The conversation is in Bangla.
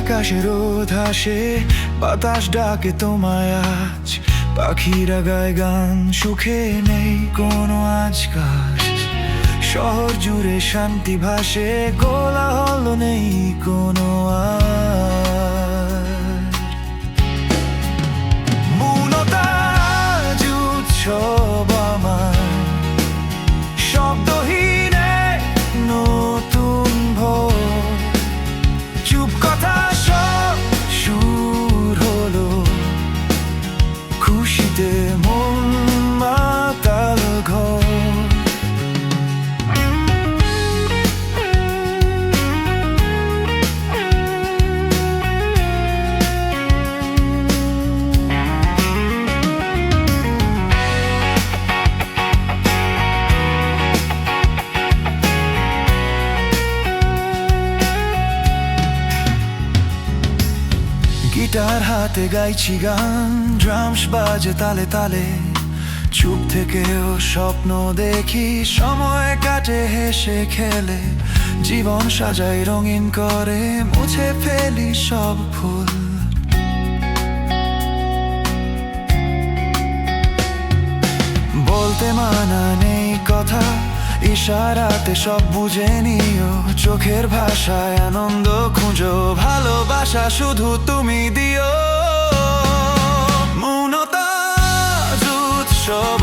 আকাশের ধাসে বাতাস ডাকে তোমায় আজ। পাখিরা গায় গান, সুখে নেই কোনো আজকাল। শহর জুড়ে শান্তি ভাসে, কোলাহল নেই কোনো আর গিটার হাতে গাইছি গান, ড্রামস বাজে তালে তালে। চুপ থেকেও স্বপ্ন দেখি, সময় কাটে হেসে খেলে। জীবন সাজাই রঙিন করে, মুছে ফেলি সব ফুল বলতে মানা নেই কথা ইশারাতে সব বুঝে নিও। চোখের ভাষায় আনন্দ খুঁজো ভালোবাসা শুধু তুমি দিও। মৌনতা উৎসব